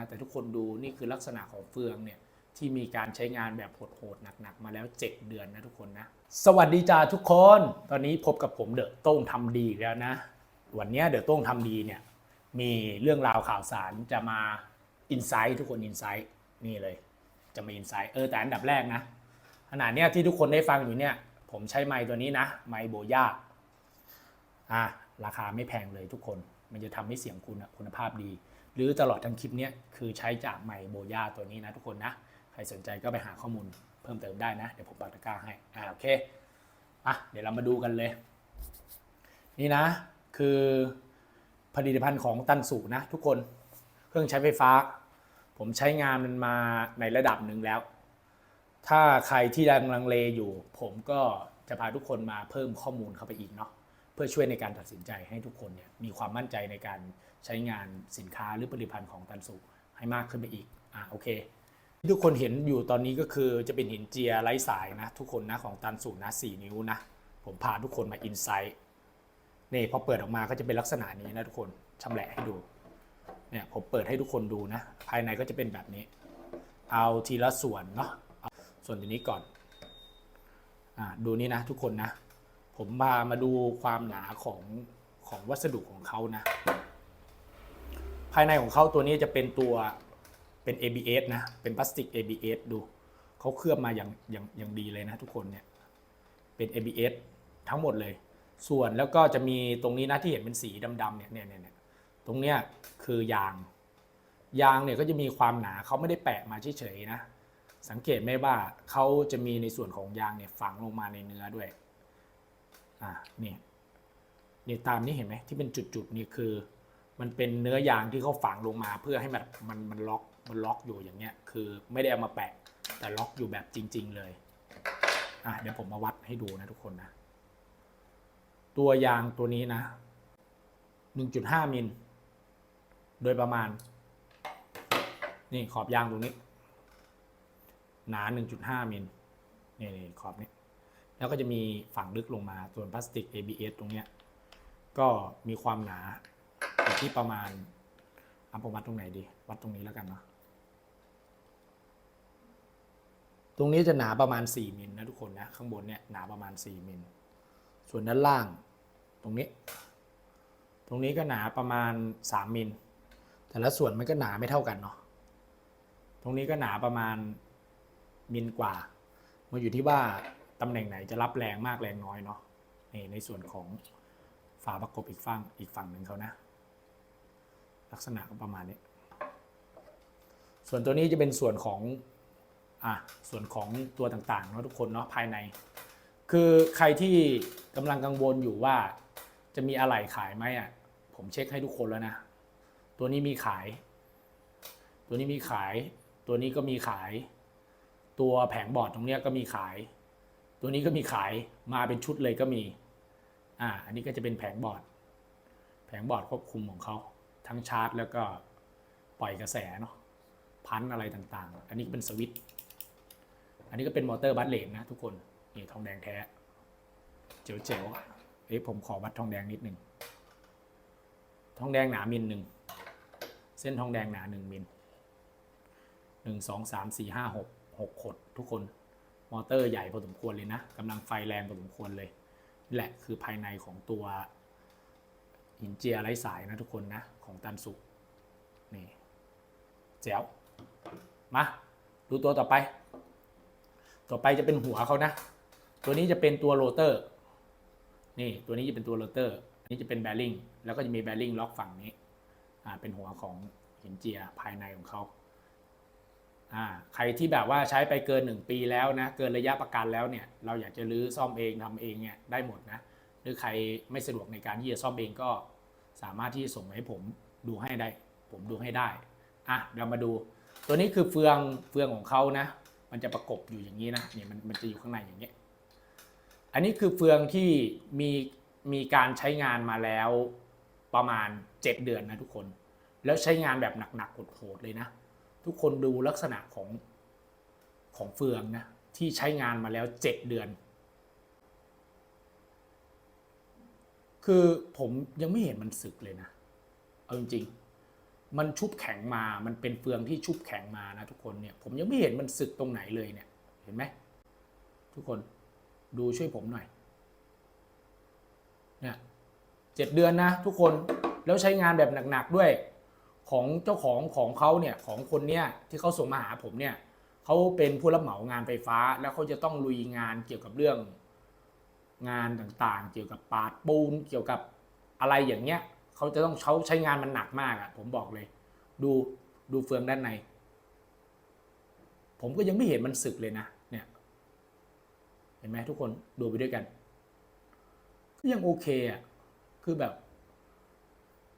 นะแต่ทุกคนดูนี่คือลักษณะของเฟืองเนี่ยที่มีการใช้งานแบบโหดๆหนักๆ มาแล้ว 7 เดือนนะทุกคนนะ สวัสดีจ้าทุกคน ตอนนี้พบกับผมเดอะโต้งทำดีอีกแล้วนะ วันนี้เดอะโต้งทำดีเนี่ยมีเรื่องราวข่าวสารจะมาอินไซต์ทุกคนอินไซต์นี่เลย จะมาอินไซต์เออแต่อันดับแรกนะขนาดเนี้ยที่ทุกคนได้ฟังอยู่เนี่ยผมใช้ไมค์ตัวนี้นะ ไมค์โบย่าอะราคาไม่แพงเลยทุกคน มันจะทำให้เสียงคุณคุณภาพดี รือตลอดทั้งคลิปเนี้ยคือใช้จากไมโบยาตัวนี้นะทุกคนนะ ใครสนใจก็ไปหาข้อมูลเพิ่มเติมได้นะ เดี๋ยวผมปักตะกร้าให้อ่าโอเคอะเดี๋ยวเรามาดูกันเลย นี่นะ คือผลิตภัณฑ์ของตันสูนะทุกคนเครื่องใช้ไฟฟ้า ผมใช้งานมันมาในระดับหนึ่งแล้ว ถ้าใครที่ยังลังเลอยู่ ผมก็จะพาทุกคนมาเพิ่มข้อมูลเข้าไปอีกเนาะเพื่อช่วยในการตัดสินใจให้ทุกคนเนี่ยมีความมั่นใจในการ ใช้งานสินค้าหรือผลิตภัณฑ์ของตันสุให้มากขึ้นไปอีกอะโอเคที่ทุกคนเห็นอยู่ตอนนี้ก็คือจะเป็นหินเจียไร้สายนะ ทุกคนนะของตันสูนะ4นิ้วนะ ผมพาทุกคนมาอินไซต์นี่พอเปิดออกมาก็จะเป็นลักษณะนี้นะทุกคนชำแหละให้ดูเนี่ยผมเปิดให้ทุกคนดูนะ ภายในก็จะเป็นแบบนี้ เอาทีละส่วนเนาะส่วนตัวนี้ก่อนอ่าดูนี่นะทุกคนนะ ผมพามาดูความหนาของของวัสดุของเขานะ ภายในของเขาตัวนี้จะเป็นตัวเป็น ABS นะ เป็นพลาสติก ABS ดู เขาเคลือบมาอย่างอย่างอย่างดีเลยนะทุกคนเนี่ย เป็น ABS ทั้งหมดเลย ส่วนแล้วก็จะมีตรงนี้นะที่เห็นเป็นสีดำๆเนี่ยเนี่ยเนี่ยตรงเนี้ยคือยาง ยางเนี่ยก็จะมีความหนาเขาไม่ได้แปะมาเฉยๆนะ สังเกตไหมว่าเขาจะมีในส่วนของยางเนี่ยฝังลงมาในเนื้อด้วย อ่า นี่ นี่ตามนี้เห็นไหมที่เป็นจุดๆนี่คือ มันเป็นเนื้อยางที่เขาฝังลงมา เพื่อให้มันมันมันล็อกมันล็อกอยู่อย่างเงี้ย คือไม่ได้เอามาแปะ แต่ล็อกอยู่แบบจริง ๆ เลยอะเดี๋ยวผมมาวัดให้ดูนะทุกคนนะ ตัวยางตัวนี้นะ 1.5 มิล โดยประมาณ นี่ขอบยางตรงนี้ หนา 1.5 มิลนี่นี่ขอบนี้ แล้วก็จะมีฝั่งลึกลงมาส่วนพลาสติก ABS ตรงเนี้ย ก็มีความหนา ที่ประมาณเอาผมวัดตรงไหนดี วัดตรงนี้แล้วกันเนาะตรงนี้จะหนาประมาณ 4มิลนะทุกคนนะข้างบนเนี่ยหนาประมาณ 4มิลส่วนด้านล่าง ตรงนี้ ตรงนี้ก็หนาประมาณ 3มิลแต่ละส่วนมันก็หนาไม่เท่ากันเนาะตรงนี้ก็หนาประมาณมิลกว่ามันอยู่ที่ว่าตำแหน่งไหนจะรับแรงมากแรงน้อยเนาะนี่ในส่วนของฝาประกบอีกฝั่งอีกฝั่งหนึ่งเขานะ ลักษณะก็ประมาณนี้ ส่วนตัวนี้จะเป็นส่วนของอะส่วนของตัวต่างๆเนาะทุกคนเนาะภายใน คือใครที่กำลังกังวลอยู่ว่าจะมีอะไรขายไหมอะผมเช็คให้ทุกคนแล้วนะ ตัวนี้มีขาย ตัวนี้มีขาย ตัวนี้ก็มีขาย ตัวแผงบอร์ดตรงเนี้ยก็มีขาย ตัวนี้ก็มีขายมาเป็นชุดเลยก็มีอ่าอันนี้ก็จะเป็นแผงบอร์ด แผงบอร์ดควบคุมของเขา ทั้งชาร์จ แล้วก็ปล่อยกระแสเนาะพันอะไรต่างๆ อันนี้ก็เป็นสวิตช์อันนี้ก็เป็นมอเตอร์บัสเลนนะทุกคน นี่ทองแดงแท้ เจ๋วๆเอ้ยผมขอวัดทองแดงนิดหนึ่งทองแดงหนามิลหนึ่งเส้นทองแดงหนาหนึ่งมิลหนึ่งสองสามสี่ห้าหกหกขดทุกคนมอเตอร์ใหญ่พอสมควรเลยนะกำลังไฟแรงพอสมควรเลยนี่แหละคือภายในของตัว หินเจียไร้สายนะทุกคนนะ ของตันสุนี่แจ๋วมาดูตัวต่อไป ต่อไปจะเป็นหัวเขานะ ตัวนี้จะเป็นตัวโรเตอร์ นี่ตัวนี้จะเป็นตัวโรเตอร์อันนี้จะเป็นแบริ่งแล้วก็จะมีแบริ่งล็อกฝั่งนี้อ่าเป็นหัวของหินเจียภายในของเขาอ่าใครที่แบบว่าใช้ไปเกิน 1 ปีแล้วนะ เกินระยะประกันแล้วเนี่ย เราอยากจะรื้อซ่อมเองทำเองเนี่ยได้หมดนะ หรือใครไม่สะดวกในการที่จะซ่อมเองก็ สามารถที่จะส่งมาให้ผมดูให้ได้ ผมดูให้ได้อะเรามาดู ตัวนี้คือเฟืองเฟืองของเขานะ มันจะประกบอยู่อย่างนี้นะเนี่ยมันมันจะอยู่ข้างในอย่างเงี้ยอันนี้คือเฟืองที่มีมีการใช้งานมาแล้วประมาณ 7 เดือนนะทุกคน แล้วใช้งานแบบหนักๆโหดๆเลยนะ ทุกคนดูลักษณะของของเฟืองนะที่ใช้งานมาแล้ว 7 เดือน คือผมยังไม่เห็นมันสึกเลยนะ เอาจริงๆ มันชุบแข็งมา มันเป็นเฟืองที่ชุบแข็งมานะทุกคนเนี่ย ผมยังไม่เห็นมันสึกตรงไหนเลยเนี่ย เห็นไหมทุกคนดูช่วยผมหน่อย เนี่ยเจ็ดเดือนนะทุกคน แล้วใช้งานแบบหนักๆด้วย ของเจ้าของของเขาเนี่ยของคนเนี่ยที่เขาส่งมาหาผมเนี่ยเขาเป็นผู้รับเหมางานไฟฟ้า แล้วเขาจะต้องลุยงานเกี่ยวกับเรื่อง งานต่างๆ เกี่ยวกับปาดปูนเกี่ยวกับอะไรอย่างเงี้ยเขาจะต้องเขาใช้งานมันหนักมากอะ่ะ ผมบอกเลย ดูดูเฟืองด้านใน ผมก็ยังไม่เห็นมันสึกเลยนะเนี่ย เห็นไหมทุกคนดูไปด้วยกันก็ยังโอเคอะ่ะคือแบบ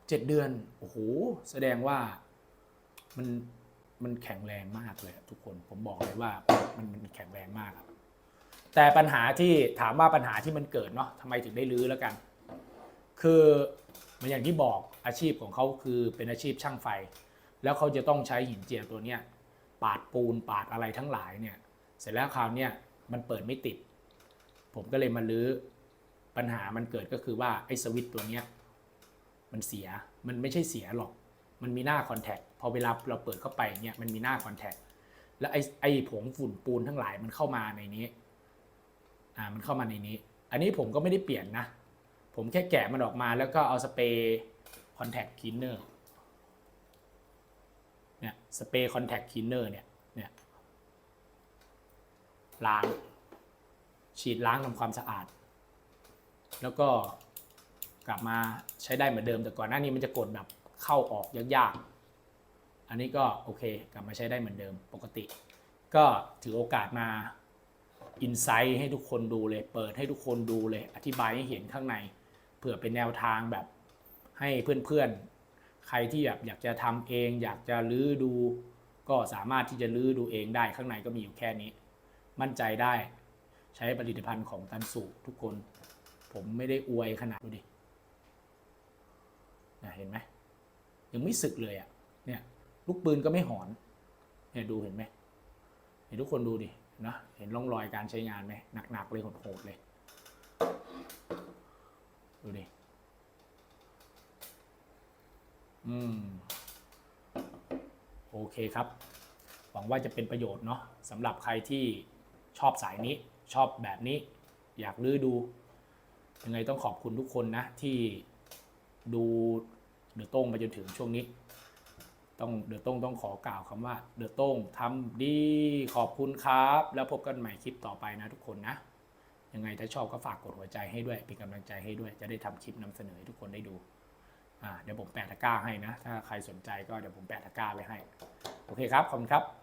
เจ็ดเดือนโอ้โหแสดงว่ามันมันแข็งแรงมากเลยทุกคนผมบอกเลยว่ามันมันแข็งแรงมากอะ แต่ปัญหาที่ถามว่าปัญหาที่มันเกิดเนาะทำไมถึงได้รื้อแล้วกัน คือมันอย่างที่บอกอาชีพของเขาคือเป็นอาชีพช่างไฟ แล้วเขาจะต้องใช้หินเจียตัวเนี้ยปาดปูนปาดอะไรทั้งหลายเนี่ย เสร็จแล้วคราวเนี้ยมันเปิดไม่ติด ผมก็เลยมาลื้อปัญหามันเกิดก็คือว่าไอ้สวิตตัวเนี้ยมันเสียมันไม่ใช่เสียหรอก มันมีหน้าคอนแทคพอเวลาเราเปิดเข้าไปเนี่ยมันมีหน้าคอนแทคแล้วไอ้ไอ้ผงฝุ่นปูนทั้งหลายมันเข้ามาในนี้ อ่ามันเข้ามาในนี้ อันนี้ผมก็ไม่ได้เปลี่ยนนะ ผมแค่แกะมันออกมาแล้วก็เอาสเปรย์คอนแทคคลีนเนอร์เนี่ยสเปรย์คอนแทคคลีนเนอร์เนี่ยเนี่ยล้าง ฉีดล้างทำความสะอาด แล้วก็กลับมาใช้ได้เหมือนเดิมแต่ก่อนหน้านี้มันจะกดแบบเข้าออกยากๆ อันนี้ก็โอเค กลับมาใช้ได้เหมือนเดิมปกติ ก็ถือโอกาสมา อินไซต์ให้ทุกคนดูเลย เปิดให้ทุกคนดูเลย อธิบายให้เห็นข้างใน เผื่อเป็นแนวทางแบบให้เพื่อนๆ ใครที่แบบอยากจะทำเอง อยากจะลื้อดู ก็สามารถที่จะลื้อดูเองได้ข้างในก็มีอยู่แค่นี้ มั่นใจได้ใช้ผลิตภัณฑ์ของตันสุทุกคน ผมไม่ได้อวยขนาดดูดินะเห็นไหมยังไม่สึกเลยอะ่ะเนี่ยลูกปืนก็ไม่หอนเนี่ยดูเห็นไหมเห็นทุกคนดูดิ นะเห็นร่องรอยการใช้งานไหมหนักๆเลยโหดๆเลย ดูดิ อืม โอเคครับ หวังว่าจะเป็นประโยชน์เนาะสำหรับใครที่ชอบสายนี้ ชอบแบบนี้ อยากลื้อดู ยังไงต้องขอบคุณทุกคนนะ ที่ดูเดือดโต้งมาจนถึงช่วงนี้ ต้องเดือดต้งต้องขอกล่าวคำว่าเดือดต้งทำดีขอบคุณครับ แล้วพบกันใหม่คลิปต่อไปนะทุกคนนะยังไงถ้าชอบก็ฝากกดหัวใจให้ด้วยเป็นกำลังใจให้ด้วย จะได้ทำคลิปนำเสนอให้ทุกคนได้ดูอ่าเดี๋ยวผมแปะตะกร้าให้นะ ถ้าใครสนใจก็เดี๋ยวผมแปะตะกร้าไว้ให้ โอเคครับ ขอบคุณครับ